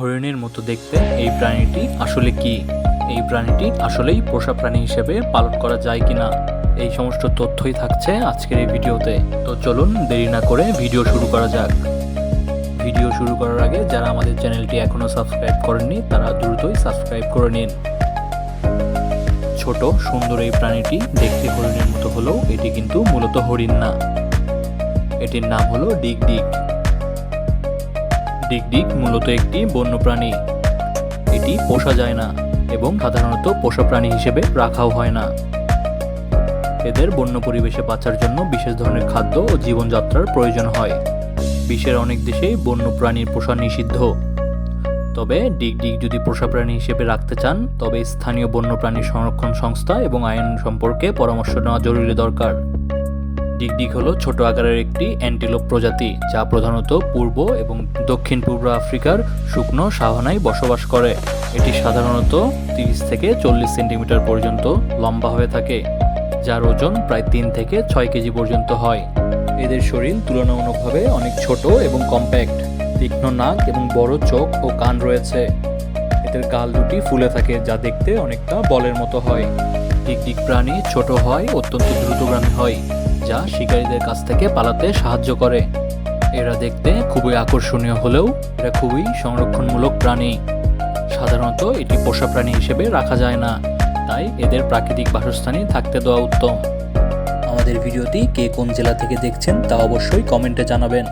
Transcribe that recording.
হরিণের মতো দেখতে এই প্রাণীটি আসলে কি? এই প্রাণীটি আসলেই পোষা প্রাণী হিসেবে পালন করা যায় কিনা? এই সমস্ত তথ্যই থাকছে আজকের এই ভিডিওতে। তো চলুন দেরি না করে ভিডিও শুরু করা যাক। ভিডিও শুরু করার আগে যারা আমাদের চ্যানেলটি এখনও সাবস্ক্রাইব করেননি, তারা দ্রুতই সাবস্ক্রাইব করে নিন। ছোট, সুন্দর এই প্রাণীটি দেখতে হরিণের মতো হলেও এটি কিন্তু মূলত হরিণ না। এটির নাম হলো ডিগ ডিগ ডিগডিগ মূলত একটি বন্যপ্রাণী। এটি পোষা যায় না এবং সাধারণত পোষা প্রাণী হিসেবে রাখাও হয় না। এদের বন্য পরিবেশে বাঁচার জন্য বিশেষ ধরনের খাদ্য ও জীবনযাত্রার প্রয়োজন হয়। বিশ্বের অনেক দেশেই বন্য প্রাণীর পোষা নিষিদ্ধ। তবে ডিগডিগ যদি পোষা প্রাণী হিসেবে রাখতে চান, তবে স্থানীয় বন্যপ্রাণী সংরক্ষণ সংস্থা এবং আইন সম্পর্কে পরামর্শ নেওয়া জরুরি দরকার। ডিগডিগ হলো ছোট আকারের একটি অ্যান্টিলোপ প্রজাতি, যা প্রধানত পূর্ব এবং দক্ষিণ পূর্ব আফ্রিকার শুকনো সাভানায় বসবাস করে। এটি সাধারণত তিরিশ থেকে চল্লিশ সেন্টিমিটার পর্যন্ত লম্বা হয়ে থাকে, যার ওজন প্রায় তিন থেকে ছয় কেজি পর্যন্ত হয়। এদের শরীর তুলনামূলকভাবে অনেক ছোট এবং কম্প্যাক্ট তীক্ষ্ণ নাক এবং বড় চোখ ও কান রয়েছে। এদের গাল দুটি ফুলে থাকে, যা দেখতে অনেকটা বলের মতো হয়। ডিগডিগ প্রাণী ছোট হয়, অত্যন্ত দ্রুতগামী হয়। যা শিকারীদের কাছ থেকে পালাতে সাহায্য করে। এরা দেখতে খুবই আকর্ষণীয় হলেও এরা খুবই সংরক্ষণমূলক প্রাণী। সাধারণত এটি পোষা প্রাণী হিসেবে রাখা যায় না, তাই এদের প্রাকৃতিক বাসস্থানে থাকতে দেওয়া উত্তম। আমাদের ভিডিওটি কে কোন জেলা থেকে দেখছেন তা অবশ্যই কমেন্টে জানাবেন।